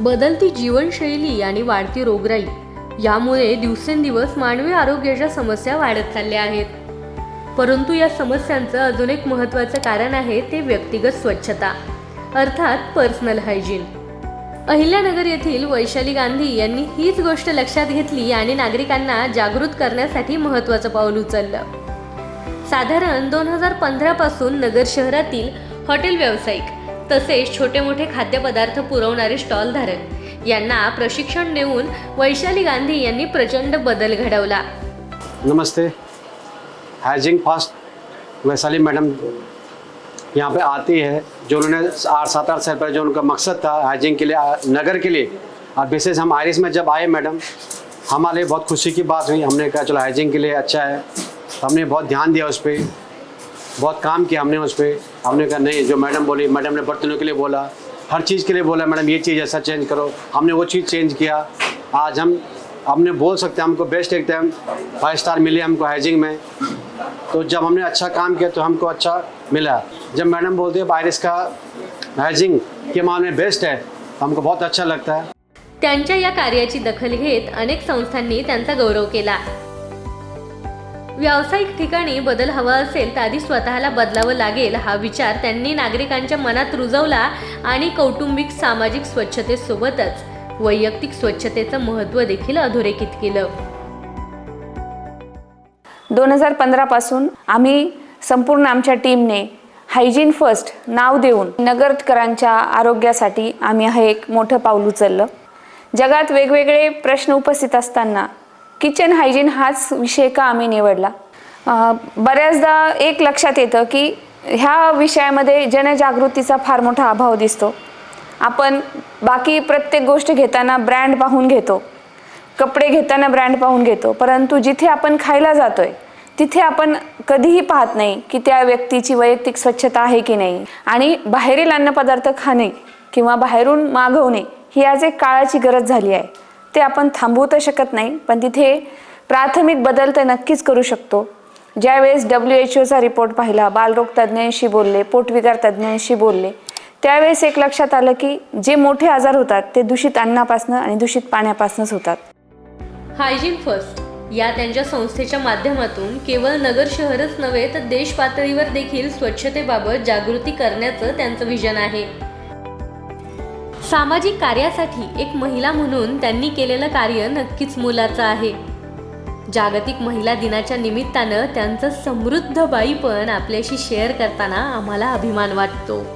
बदलती जीवनशैली आणि वाढती रोगराई यामुळे दिवसेंदिवस मानवी आरोग्याच्या समस्या वाढत चालल्या आहेत. परंतु या समस्यांचं अजून एक महत्त्वाचं कारण आहे ते व्यक्तिगत स्वच्छता अर्थात पर्सनल हायजीन अहिल्यानगर येथील वैशाली गांधी यांनी हीच गोष्ट लक्षात घेतली आणि नागरिकांना जागृत करण्यासाठी महत्त्वाचं पाऊल उचललं. साधारण दोन हजार पंधरापासून नगर शहरातील हॉटेल व्यावसायिक तसेच छोटे मोठे खाद्यपदार्थ पुरवणारे स्टॉलधारक यांना प्रशिक्षण देऊन वैशाली गांधी यांनी प्रचंड बदल घडवला. नमस्ते. हायजिंग फास्ट वैशाली मैडम यहाँ पे आती है जो उन्होंने आठ सात आठ साल पहले जो उनका मकसद था हाइजिंग के लिए नगर के लिए और विशेष हम आयरिस में जब आए मैडम हमारे लिए बहुत खुशी की बात हुई हमने कहा चलो हाइजिंग के लिए अच्छा है। हमने बहुत ध्यान दिया उस पर बहुत काम किया हमने उस पर हमने कहा नहीं जो मैडम बोली मैडम ने बर्तनों के लिए बोला हर चीज़ के लिए बोला मैडम ये चीज़ ऐसा चेंज करो। हमने वो चीज़ चेंज किया। आज हम हमने बोल सकते हैं हमको बेस्ट एक टाइम फाइव स्टार मिले हमको हाइजिंग में। तो जब हमने अच्छा काम किया तो हमको अच्छा मिला। जब मैडम बोलती है बारिश का हाइजिंग के मामले में बेस्ट है। हमको बहुत अच्छा लगता है। त्यांच्या या कार्याची दखल घेत अनेक संस्थांनी त्यांचा गौरव केला. व्यावसायिक ठिकाणी बदल हवा असेल तर आधी स्वतःला बदलावं लागेल हा विचार त्यांनी नागरिकांच्या मनात रुजवला आणि कौटुंबिक सामाजिक स्वच्छतेसोबतच वैयक्तिक स्वच्छतेचं महत्त्व देखील अधोरेखित केलं. दोन हजार पंधरापासून आम्ही संपूर्ण आमच्या टीमने हायजीन फर्स्ट नाव देऊन नगरकरांच्या आरोग्यासाठी आम्ही हे एक मोठं पाऊल उचललं. जगात वेगवेगळे प्रश्न उपस्थित असताना किचन हायजीन हाच विषय का आम्ही निवडला? बऱ्याचदा एक लक्षात येतं की ह्या विषयामध्ये जनजागृतीचा फार मोठा अभाव दिसतो. आपण बाकी प्रत्येक गोष्ट घेताना ब्रँड पाहून घेतो. कपडे घेताना ब्रँड पाहून घेतो. परंतु जिथे आपण खायला जातो आहे तिथे आपण कधीही पाहत नाही की त्या व्यक्तीची वैयक्तिक स्वच्छता आहे की नाही. आणि बाहेरील अन्नपदार्थ खाणे किंवा बाहेरून मागवणे ही आज एक काळाची गरज झाली आहे. ते आपण थांबवू तर शकत नाही पण तिथे प्राथमिक बदल तर नक्कीच करू शकतो. ज्यावेळेस डब्ल्यू एच ओचा रिपोर्ट पाहिला बालरोग तज्ज्ञांशी बोलले पोटविकार तज्ज्ञांशी बोलले त्यावेळेस एक लक्षात आलं की जे मोठे आजार होतात ते दूषित अन्नापासनं आणि दूषित पाण्यापासूनच होतात. हायजीन फर्स्ट या त्यांच्या संस्थेच्या माध्यमातून केवळ नगर शहरच नव्हे तर देश पातळीवर देखील स्वच्छतेबाबत जागृती करण्याचं त्यांचं विजन आहे. सामाजिक कार्यासाठी एक महिला म्हणून त्यांनी केलेलं कार्य नक्कीच मोलाचं आहे. जागतिक महिला दिनाच्या निमित्तानं त्यांचं समृद्ध बाईपण आपल्याशी शेअर करताना आम्हाला अभिमान वाटतो.